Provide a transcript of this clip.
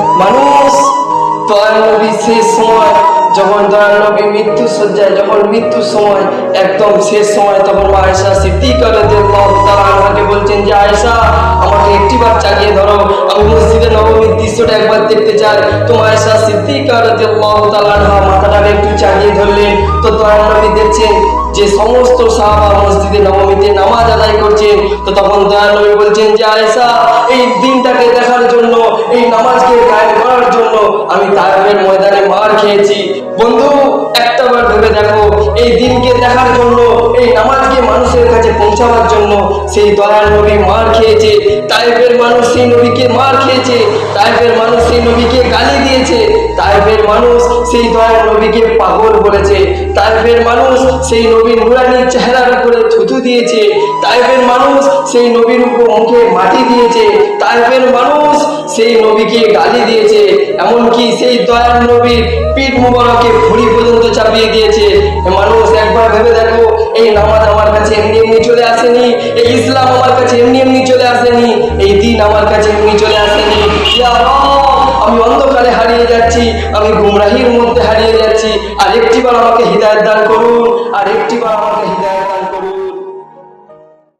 মানুষ দয়াল শেষ সময় যখন দয়াল মৃত্যু সজ্জায়, যখন মৃত্যুর সময়, একদম শেষ সময় তখন মা আয়েশা সিদ্দিকা আনহাকে বলছেন যে, আয়েশা, আমাকে একটিবার চালিয়ে ধরো। আমি মসজিদে নবমীর দৃশ্যটা একবার দেখতে চাই। তো তাআলা মাথাটাকে একটু চালিয়ে ধরলেন। তো দেখছেন যে, সমস্ত সাহাবা মসজিদে নবমীতে নামাজ আদায় করছেন। তো তখন দয়াল নবী বলছেন যে, আয়েশা, এই দিনটাকে দেখার জন্য আমি তায়েফের ময়দানে মার খেয়েছি। বন্ধু, একটাবার ভেবে দেখো, এই দিনকে দেখার জন্য, এই নামাজকে মানুষের কাছে পৌঁছাবার জন্য সেই দয়াল নবী মার খেয়েছে। তাইফের মানুষ সেই নবীকে মার খেয়েছে। তাইফের মানুষ সেই নবীকে গালি দিয়েছে। তাইফের মানুষ সেই দয়াল নবীকে পাগল বলেছে। তাইফের মানুষ সেই নবীর নুরানির চেহারার উপরে থুতু দিয়েছে। তাইফের মানুষ সেই নবীর উপর মুখে মাটি দিয়েছে। তাইফের মানুষ সেই নবীকে গালি দিয়েছে। এমনকি সেই দয়াল নবীর পিঠ মুবারকে ভুড়ি পর্যন্ত চাপিয়ে দিয়েছে। মানুষ একবার ভেবে দেখো, এই নামাজ আমার কাছে এমনি এমনি চলে আসেনি, এই ইসলাম আমার কাছে এমনি এমনি চলে আসেনি, এই দিন আমার কাছে এমনি চলে আসেনি। আমি অন্ধকারে হারিয়ে যাচ্ছি, আমি গুমরাহির মধ্যে হারিয়ে যাচ্ছি। আর একটিবার আমাকে হৃদায়ত দান করুন, আর একটিবার আমাকে